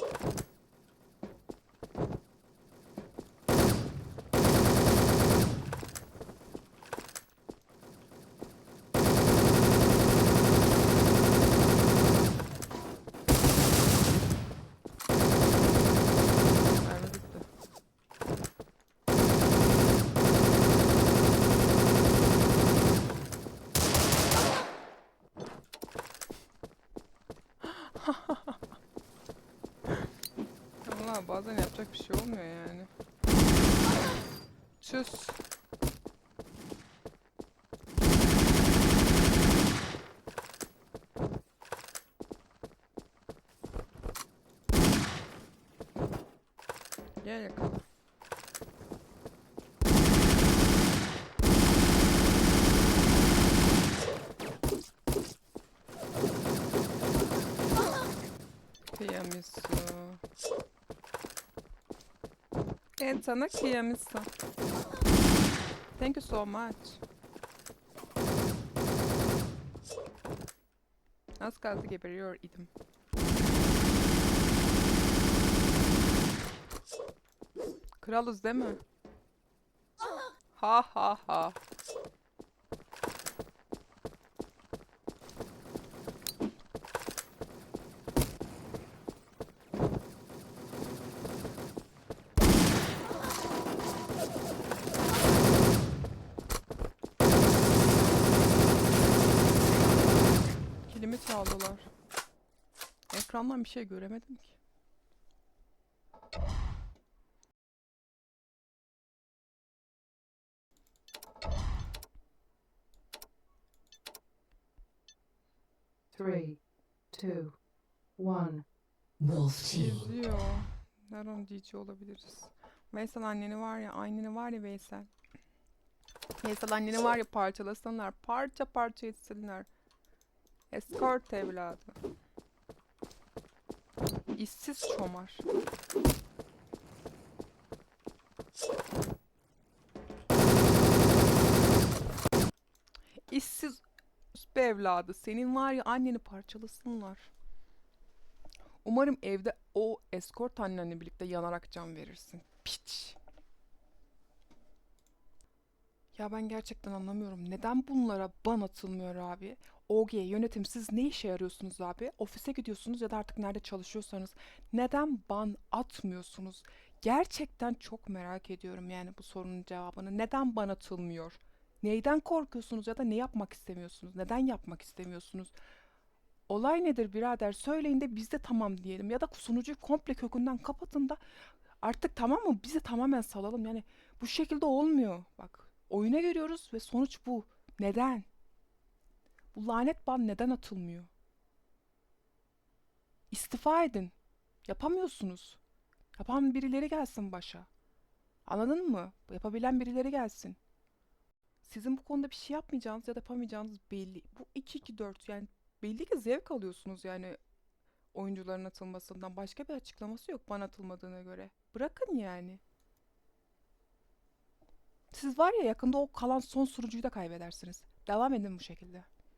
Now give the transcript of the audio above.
Mermi bitti. Valla bazen yapacak bir şey olmuyor yani. Çüz. Gel yakala. Ben sana kıyamıyorsun. Thank you so much. Az kaldı geberiyor idim. Kralız değil mi? Ha ha ha. Kilimi çaldılar. Ekrandan bir şey göremedim ki. Three, two, one. Wolf Team. İzliyor. Nereden olabiliriz? Veysel anneni var ya, anneni var ya Veysel. Veysel anneni var ya parçalasanlar, parça parça etsinler. Escort evladı. İşsiz çomar. İşsiz be evladı. Senin var ya anneni parçalasınlar. Umarım evde o eskort annenle birlikte yanarak can verirsin. Piç. Ya ben gerçekten anlamıyorum. Neden bunlara ban atılmıyor abi? OG yönetim siz ne işe yarıyorsunuz abi? Ofise gidiyorsunuz ya da artık nerede çalışıyorsanız neden ban atmıyorsunuz? Gerçekten çok merak ediyorum yani bu sorunun cevabını. Neden ban atılmıyor? Neyden korkuyorsunuz ya da ne yapmak istemiyorsunuz? Neden yapmak istemiyorsunuz? Olay nedir birader? Söyleyin de biz de tamam diyelim. Ya da sunucuyu komple kökünden kapatın da artık tamam mı? Bizi tamamen salalım. Yani bu şekilde olmuyor. Bak oyuna giriyoruz ve sonuç bu. Neden? Bu lanet ban neden atılmıyor? İstifa edin. Yapamıyorsunuz. Yapan birileri gelsin başa. Anladın mı? Yapabilen birileri gelsin. Sizin bu konuda bir şey yapmayacağınız ya da yapamayacağınız belli. Bu 2-2-4 yani belli ki zevk alıyorsunuz yani oyuncuların atılmasından. Başka bir açıklaması yok ban atılmadığına göre. Bırakın yani. Siz var ya yakında o kalan son sunucuyu da kaybedersiniz. Devam edin bu şekilde.